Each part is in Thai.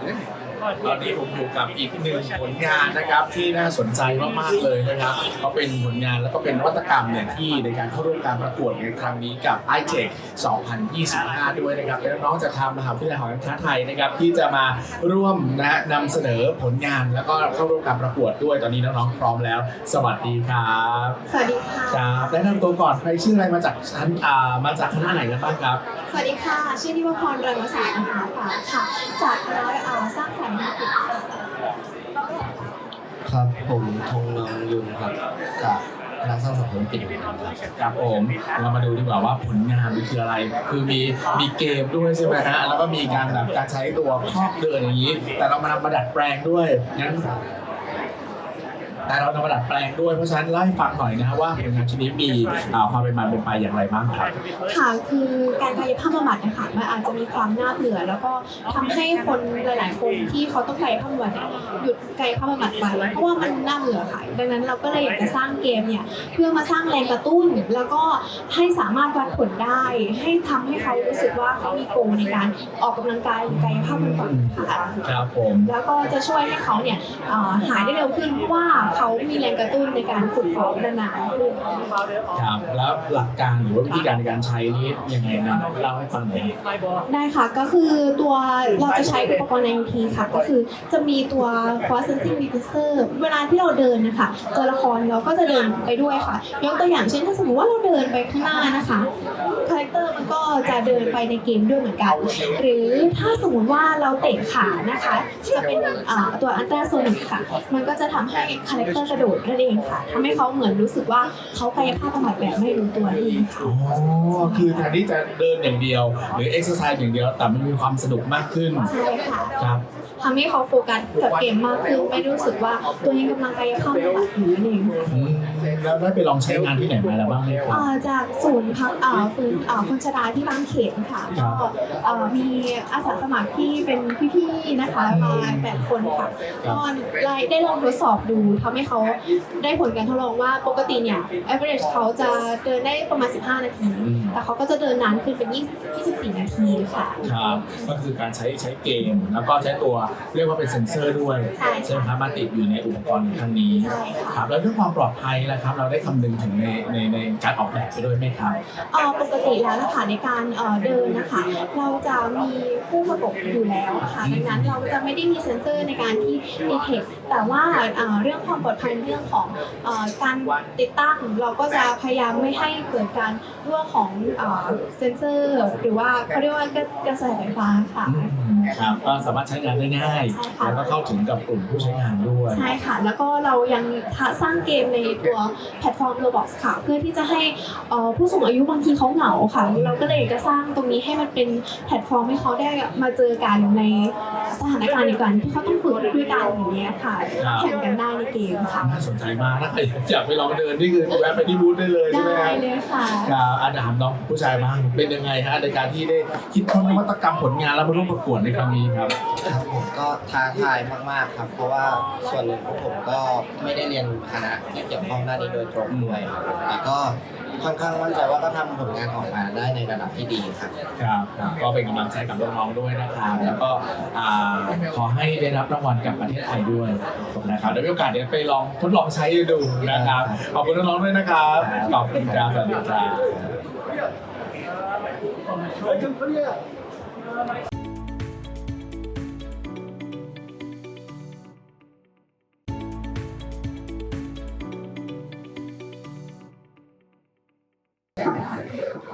Yeah. ตอนนี้ผมอยู่กับอีกหนึ่งผลงานนะครับที่น่าสนใจมากๆเลยนะครับก็เป็นผลงานแล้วก็เป็นนวัตกรรมเนี่ยที่ในการเข้าร่วมการประกวดในครั้งนี้กับ i t e c h 2025 ด้วยนะครับและน้องๆจากทางมหาวิทยาลัยหอการค้าไทยนะครับที่จะมาร่วมนะฮะนำเสนอผลงานแล้วก็เข้าร่วมการประกวดด้วยตอนนี้น้องๆพร้อมแล้ว สวัสดีครับสวัสดีค่ะครับแนะนำตัวก่อนใครชื่ออะไรมาจากชั้นอ่ามาจากคณะไหนกันบ้างครับ สวัสดีค่ะ ชื่อนิวพรรังสารมหาภาค่ะ จากคณะอ่าสร้างสรรค์ธุรกิจครับผมธงนองยุงครับจากคณะสร้างสรรค์ธุรกิจครับครับผมเรามาดูดีกว่าว่าผลงานมันคืออะไร คือมีมีเกมด้วยใช่ไหมฮะแล้วก็มีการแบบการใช้ตัวครอบเดินอย่างนี้ แต่เรามานำมาดัดแปลงด้วยงั้น แต่เรานำมาดัดแปลงด้วยเพราะฉะนั้นเล่าให้ฟังหน่อยนะฮะว่าผลงานชิ้นนี้มีอ่าความเป็นมาเป็นไปอย่างไรบ้างครับ ค่ะคือการกายภาพบำบัดนะคะมันอาจจะมีความน่าเบื่อ แล้วก็ทำให้คนหลาย ๆ คนที่เขาต้องกายภาพบำบัดเนี่ยหยุดกายภาพบำบัดไปเพราะว่ามันน่าเบื่อค่ะดังนั้นเราก็เลยอยากจะสร้างเกมเนี่ยเพื่อมาสร้างแรงกระตุ้น แล้วก็ให้สามารถวัดผลได้ ให้ทำให้เขารู้สึกว่าเขามีโกลในการออกกำลังกายหรือกายภาพบำบัดค่ะครับผมแล้วก็จะช่วยให้เขาเนี่ยเอ่อหายได้เร็วขึ้นเพราะว่าเขามีแรงกระตุ้นในการฝึกฝนนานๆขึ้นครับแล้วหลักการหรือว่าวิธีการในการใช้นี้ยังไงนะเล่าให้ฟังหน่อยได้ค่ะก็คือตัวเราจะใช้อุปกรณ์ IoT ค่ะ ก็คือจะมีตัว Force Sensing Register เวลาที่เราเดินนะคะตัวละครเราก็จะเดินไปด้วยค่ะยกตัวอย่างเช่นถ้าสมมติว่าเราเดินไปข้างหน้านะคะคาแรค เตอร์มันก็จะเดินไปในเกมด้วยเหมือนกัน หรือถ้าสมมติว่าเราเตะขานะคะ จะเป็นอ่าตัวอันตราโซนิกค่ะ มันก็จะทำให้คาแรคเตอร์กระโดดนั่นเองค่ะทำให้เขาเหมือนรู้สึกว่าเขากายภาพบำบัดแบบไม่รู้ตัวนั่นเองค่ะอ๋อคือแทนที่จะเดินอย่างเดียว หรือเอ็กซ์ไซส์อย่างเดียวแต่มันมีความสนุกมากขึ้นใช่ค่ะครับทำให้เขาโฟกัสกับเกมมากขึ้นไม่รู้สึกว่าตัวเองกำลังกายภาพบำบัดอยู่นั่นเองอืม แล้วได้ไปลองใช้งานที่ไหนมาแล้วบ้างไหมครับ อ่าจากศูนย์พักอ่าศูนย์อ่าคนชราที่บางเขนค่ะครัก็บอ่ามีอาสาสมัครที่เป็นพี่ๆนะคะมาแปดคนค่ะก็ได้ได้ลองทดสอบดูทำให้เขาได้ผลการทดลองว่าปกติเนี่ย average เขาจะเดินได้ประมาณ 15 นาทีแต่เขาก็จะเดินนานขึ้นเป็น20 24 นาทีค่ะ ครับก็คือการใช้ใช้เกม แล้วก็ใช้ตัวเรียกว่าเป็นเซ็นเซอร์ด้วยใช่ใช่ไหมครับมาติดอยู่ในอุปกรณ์ครั้งนี้ใช่ค่ะ ครับแล้วเรื่องความปลอดภัยนะครับ เราได้คำนึงถึงในในในการออกแบบไปด้วยไหมครับ เอ่อปกติแล้วนะคะในการเอ่อเดินนะคะ เราจะมีผู้ประกบอยู่แล้วค่ะดังนั้นเราจะไม่ได้มีเซ็นเซอร์ในการที่ดีเทคแต่ว่าเอ่อเรื่องความปลอดภัยเรื่องของเอ่อการติดตั้งเราก็จะพยายามไม่ให้เกิดการรั่วของเอ่อเซ็นเซอร์ หรือว่าเขาเรียกว่ากระแสไฟฟ้าค่ะ ครับก็สามารถใช้งานได้ง่ายใช่ค่ะแล้วก็เข้าถึงกับกลุ่มผู้ใช้งานด้วย ใช่ค่ะ แล้วก็เรายังสร้างเกมในตัวแพลตฟอร์ม Roblox ค่ะ เพื่อที่จะให้เอ่อผู้สูงอายุบางทีเขาเหงาค่ะ เราก็เลยอยากจะสร้างตรงนี้ให้มันเป็นแพลตฟอร์มให้เขาได้มาเจอกันใน สถานการณ์เดียวกันที่เขาต้องฝึกด้วยกันอย่างเงี้ยค่ะครับแข่งกันได้ในเกมค่ะน่าสนใจมากถ้าใครอยากไปลองเดินนี่คือแวะไปที่บูธได้เลยใช่ไหมได้ครับเลยค่ะครับอาถามน้องผู้ชายบ้างเป็นยังไงฮะในการที่ได้คิดค้นนวัตกรรมผลงานแล้วมาร่วมประกวดในครั้งนี้ครับครับผมก็ท้าทายมากๆครับ เพราะว่าส่วนหนึ่งพวกผมก็ไม่ได้เรียนคณะที่เกี่ยวข้องด้านนี้โดยตรงด้วยครับผมแต่ก็ ค่อนข้างมั่นใจว่าก็ทำผลงานออกมาได้ในระดับที่ดีครับ ครับครับก็เป็นกำลังใจกับน้องๆด้วยนะครับแล้วก็อ่าขอให้ได้รับรางวัลกับประเทศไทยด้วยนะครับเดี๋ยวมีโอกาสเดี๋ยวไปลองทดลองใช้ดูนะครับขอบคุณน้องๆด้วยนะครับขอบคุณครับสวัสดีครับ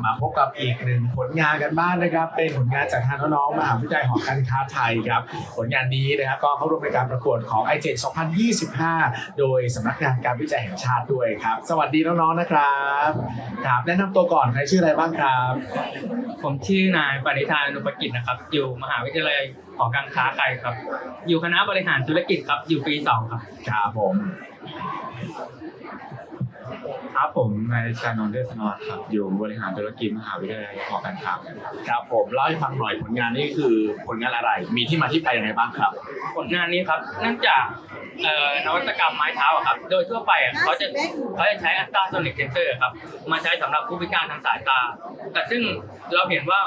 มาพบกับอีกหนึ่งผลงานกันบ้างนะครับ เป็นผลงานจากทางน้องๆมหาวิทยาลัยหอการค้าไทยครับ ผลงานนี้นะครับก็เข้าร่วมในการประกวดของ i 7 2025 โดยสำนักงานการวิจัยแห่งชาติด้วยครับ สวัสดีน้องๆนะครับครับแนะนำตัวก่อนใครชื่ออะไรบ้างครับ ผมชื่อนายปณิธานอนุปกิจนะครับ อยู่มหาวิทยาลัยหอการค้าไทยครับ อยู่คณะบริหารธุรกิจครับอยู่ปีสองครับครับผม ครับ ผมนายชานนท์เทศนรครับ อยู่บริหารธุรกิจมหาวิทยาลัยหอการค้าครับครับผมเล่าให้ฟังหน่อยผลงานนี้คือผลงานอะไร มีที่มาที่ไปยังไงบ้างครับ ผลงานนี้ครับเนื่องจากเอ่อนวัตกรรมไม้เท้าอะครับ โดยทั่วไปอะเขาจะเขาจะใช้อัลตราโซนิกเซนเซอร์ครับ มาใช้สำหรับผู้พิการทางสายตา แต่ซึ่งเราเห็นว่า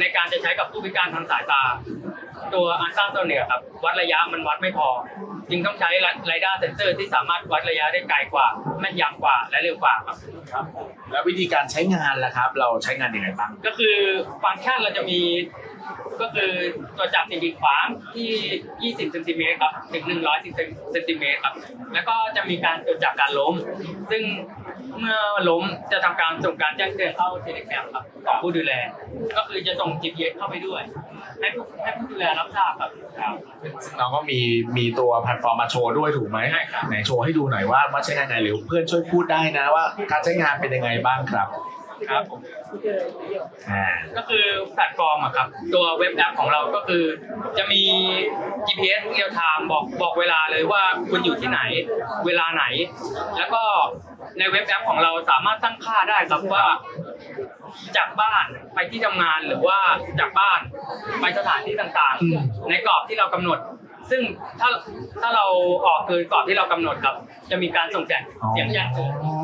ในการจะใช้กับผู้พิการทางสายตา ตัวอันต้าโซนิกครับวัดระยะมันวัดไม่พอ จึงต้องใช้ไรด้าเซนเซอร์ที่สามารถวัดระยะได้ไกลกว่าแม่นยำกว่าและเร็วกว่าครับครับแล้ววิธีการใช้งานล่ะครับ เราใช้งานยังไงบ้างก็คือฟังก์ชันเราจะมี ก็คือตัวจับสิ่งกีดขวางที่ 20เซนติเมตรครับถึง110เซนติเมตรครับ แล้วก็จะมีการตรวจจับการล้ม ซึ่งเมื่อล้มจะทำการส่งการแจ้งเตือนเข้าเทเลแกรมครับของผู้ดูแล ก็คือจะส่ง GPS เข้าไปด้วย ให้ผู้ให้ผู้ดูแลรับทราบครับครับซึ่งน้องก็มีมีตัวแพลตฟอร์มมาโชว์ด้วยถูกไหมใช่ครับไหนโชว์ให้ดูหน่อยว่าว่าใช้งานยังไงหรือเพื่อนช่วยพูดได้นะว่า การใช้งานเป็นยังไงบ้างครับ ครับผมอ่าก็คือแพลตฟอร์มอะครับ ตัวเว็บแอปของเราก็คือ จะมี GPS เรียลไทม์บอกบอกเวลาเลยว่าคุณอยู่ที่ไหน เวลาไหน แล้วก็ในเว็บแอปของเราสามารถตั้งค่าได้ครับว่า จากบ้านไปที่ทำงานหรือว่าจากบ้านไปสถานที่ต่างอืมๆในกรอบที่เรากำหนด ซึ่งถ้าถ้าเราออกเกินกรอบที่เรากำหนดครับ จะมีการส่งแจ้งเสียงแจ้งเตือนอ๋อ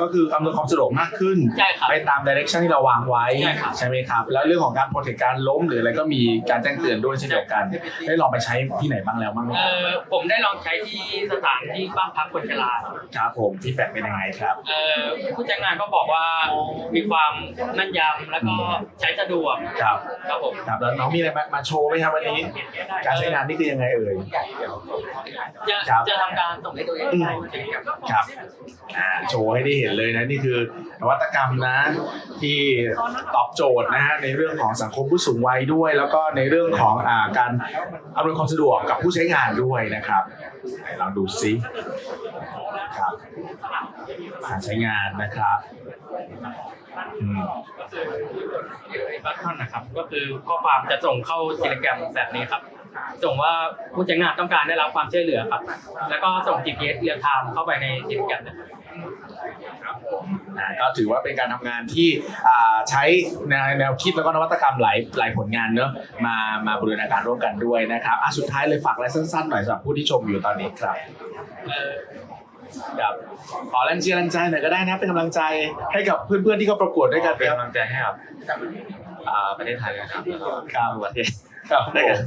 ก็คืออำนวยความสะดวกมากขึ้น ใช่ครับไปตามดิเรกชันที่เราวางไว้ใช่ครับ ไหมครับ แล้วเรื่องของการโปรเทคการล้มหรืออะไรก็มีการแจ้งเตือนด้วยเช่นเดียวกัน ได้ลองไปใช้ที่ไหนบ้างแล้วบ้างไหมเออผมได้ลองใช้ที่สถานที่บ้านพักคนชราครับผมฟีดแบ็กเป็นยังไงครับ เอ่อผู้ใช้งานก็บอกว่ามีความแม่นยำแล้วก็ใช้สะดวกครับ ครับผม ครับแล้วน้องมีอะไรมามาโชว์ไหมครับวันนี้ การใช้งานนี่คือยังไงเอ่ยจะครับจะทำการส่งให้ตัวเองได้ครับครับอ่าโชว์ให้ได้เห็นเลยนะนี่คือนวัตกรรมนะที่ตอบโจทย์นะฮะในเรื่องของสังคมผู้สูงวัยด้วย แล้วก็ในเรื่องของอ่าการอำนวยความสะดวกกับผู้ใช้งานด้วยนะครับไหนลองดูซิครับการใช้งานนะครับอืมก็คือบัตทอนนะครับ ก็คือข้อความจะส่งเข้าเทเลแกรมแบบนี้ครับ ส่งว่าผู้ใช้งานต้องการได้รับความช่วยเหลือครับ แล้วก็ส่ง GPS เรียลไทม์เข้าไปในเทเลแกรมนะครับอ่าก็ถือว่าเป็นการทำงานที่อ่าใช้แนวแนวคิดแล้วก็นวัตกรรมหลายหลายผลงานเนอะมามาบูรณาการร่วมกันด้วยนะครับอะสุดท้ายเลยฝากอะไรสั้นๆหน่อยสำหรับผู้ที่ชมอยู่ตอนนี้ครับเอ่อครับขอแรงเชียร์แรงใจหน่อยก็ได้นะเป็นกำลังใจให้กับเพื่อนๆที่เขาประกวดด้วยกันเป็นครับกำลังใจให้กับอ่าประเทศไทยนะครับแล้วก็ครับประเทศ ครับผม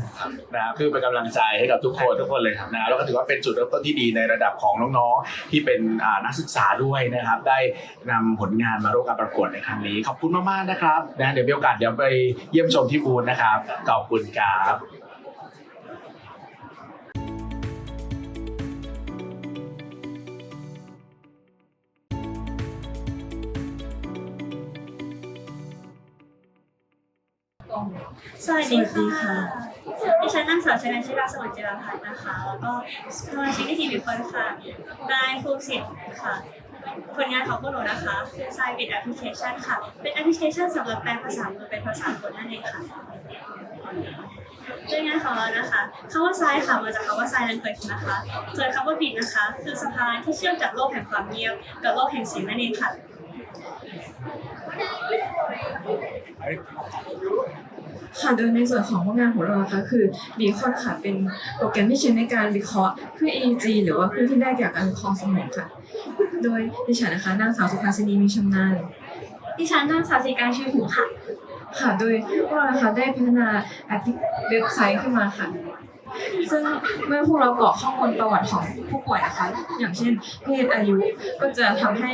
นะคือเป็นกำลังใจให้กับทุกคนทุกคนเลยครับนะแล้วก็ถือว่าเป็นจุดเริ่มต้นที่ดีในระดับของน้องๆ ที่เป็นอ่านักศึกษาด้วยนะครับ ได้นำผลงานมาร่วมการประกวดในครั้งนี้ ขอบคุณมากๆนะครับนะเดี๋ยวมีโอกาสเดี๋ยวไปเยี่ยมชมที่บูธนะครับ ขอบคุณครับ สวัสดีค่ะ ดิฉันนางสาวชนะชิราสมุทรเจริญพัฒน์นะคะ แล้วก็สมาชิกในทีมอีกคนค่ะนายภูสิทธิ์ค่ะ ผลงานของพวกหนูนะคะคือ s i b i t Application ค่ะ เป็นแอปพลิเคชันสำหรับแปลภาษามือเป็นภาษาคนนั่นเองค่ะด้วยงานของเรานะคะคำว่า s i ค่ะมาจากคำว่า sign language นะคะส่วนคำว่า bit นะคะ คือสะพานที่เชื่อมจากโลกแห่งความเงียบกับโลกแห่งเสียงนั่นเองค่ะ ค่ะโดยในส่วนของผลงานของเรานะคะคือ Beacon ค่ะเป็นโปรแกรมที่ใช้ในการวิเคราะห์คลื่น EEG หรือว่าคลื่นที่ได้จากการวิเคราะห์สมองค่ะ โดยดิฉันนะคะนางสาวสุภาสินีมีชำนาญดิฉันนางสาวสิการชื่อหูค่ะ ค่ะ โดยพวกเรานะคะได้พัฒนาแอปพลิเว็บไซต์ขึ้นมาค่ะ ซึ่งเมื่อพวกเรากรอกข้อมูลประวัติของผู้ป่วยนะคะอย่างเช่น เพศอายุก็จะทำให้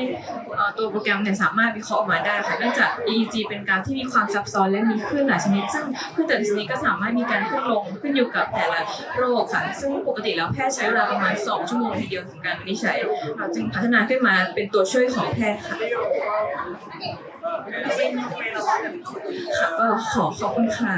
ตัวโปรแกรมเนี่ยสามารถวิเคราะห์ออกมาได้ค่ะเนื่องจาก EEG เป็นกาฟที่มีความซับซ้อนและมีคลื่นหลายชนิด ซึ่งคลื่นแต่ละชนิดก็สามารถมีการขึ้นลงขึ้นอยู่กับแต่ละโรคค่ะซึ่งปกติแล้วแพทย์ใช้เวลาประมาณ 2 ชั่วโมงทีเดียวถึงการวินิจฉัยเราจึงพัฒนาขึ้นมาเป็นตัวช่วยของแพทย์ค่ะ ก็ขอขอบคุณค่ะ